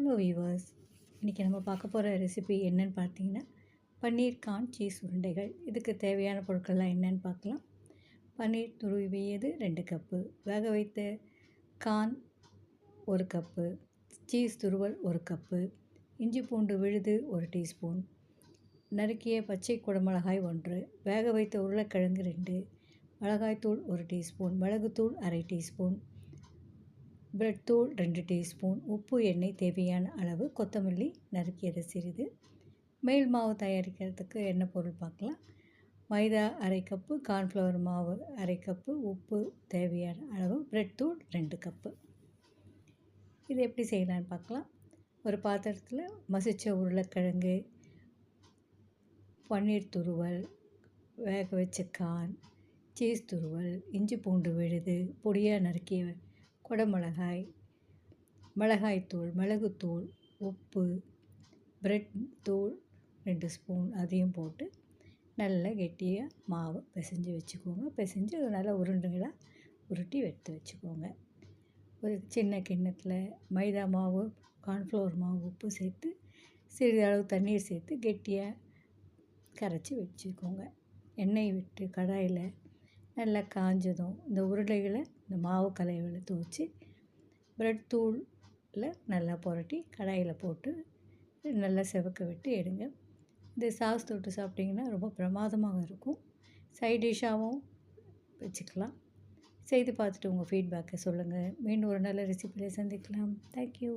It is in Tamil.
ஹலோ வீவர்ஸ் இன்றைக்கி நம்ம பார்க்க போகிற ரெசிபி என்னன்னு பார்த்தீங்கன்னா பன்னீர் கான் சீஸ் உருண்டைகள். இதுக்கு தேவையான பொருட்கள்லாம் என்னன்னு பார்க்கலாம். பன்னீர் துருவியது ரெண்டு கப்பு. வேக வைத்த கான் ஒரு கப்பு. சீஸ் துருவல் ஒரு கப்பு. இஞ்சி பூண்டு விழுது ஒரு டீஸ்பூன் நறுக்கிய பச்சை குடமிளகாய் ஒன்று. வேக வைத்த உருளைக்கிழங்கு ரெண்டு. மிளகாய்த்தூள் ஒரு டீஸ்பூன் மிளகுத்தூள் அரை டீஸ்பூன் பிரெட் தூள் ரெண்டு டீஸ்பூன் உப்பு எண்ணெய் தேவையான அளவு கொத்தமல்லி நறுக்கியது சிறிது. மேல் மாவு தயாரிக்கிறதுக்கு என்ன பொருள் பார்க்கலாம்? மைதா அரை கப்பு கார்ன்ஃப்ளவர் மாவு அரை கப்பு உப்பு தேவையான அளவு பிரெட் தூள் ரெண்டு கப்பு. இது எப்படி செய்யலான்னு பார்க்கலாம். ஒரு பாத்திரத்தில் மசித்த உருளைக்கிழங்கு பன்னீர் துருவல் வேக வச்ச கான் சீஸ் துருவல் இஞ்சி பூண்டு விழுது பொடியாக நறுக்கிய குடமிளகாய் மிளகாய்த்தூள் மிளகுத்தூள் உப்பு பிரெட் தூள் ரெண்டு ஸ்பூன் அதையும் போட்டு நல்லா கெட்டியாக மாவு பிசைஞ்சு வச்சுக்கோங்க. பிசைஞ்சு அதை நல்லா உருண்டைகளாக உருட்டி எடுத்து வச்சுக்கோங்க. ஒரு சின்ன கிண்ணத்தில் மைதா மாவு கார்ன்ஃப்ளவர் மாவு உப்பு சேர்த்து சிறிது அளவு தண்ணீர் சேர்த்து கெட்டியாக கரைச்சி வச்சுக்கோங்க. எண்ணெய் விட்டு கடாயில் நல்லா காஞ்சதும் இந்த உருளைகளை இந்த மாவு கலைகளை துவச்சி பிரெட் தூளில் நல்லா புரட்டி கடாயில் போட்டு நல்லா செவக்க விட்டு எடுங்க. இந்த சாஸ் தொட்டு சாப்பிட்டிங்கன்னா ரொம்ப பிரமாதமாக இருக்கும். சைட் டிஷ்ஷாகவும் வச்சுக்கலாம். செய்து பார்த்துட்டு உங்கள் ஃபீட்பேக்கை சொல்லுங்கள் மீண்டும் ஒரு நல்ல ரெசிபியில் சந்திக்கலாம். தேங்க்யூ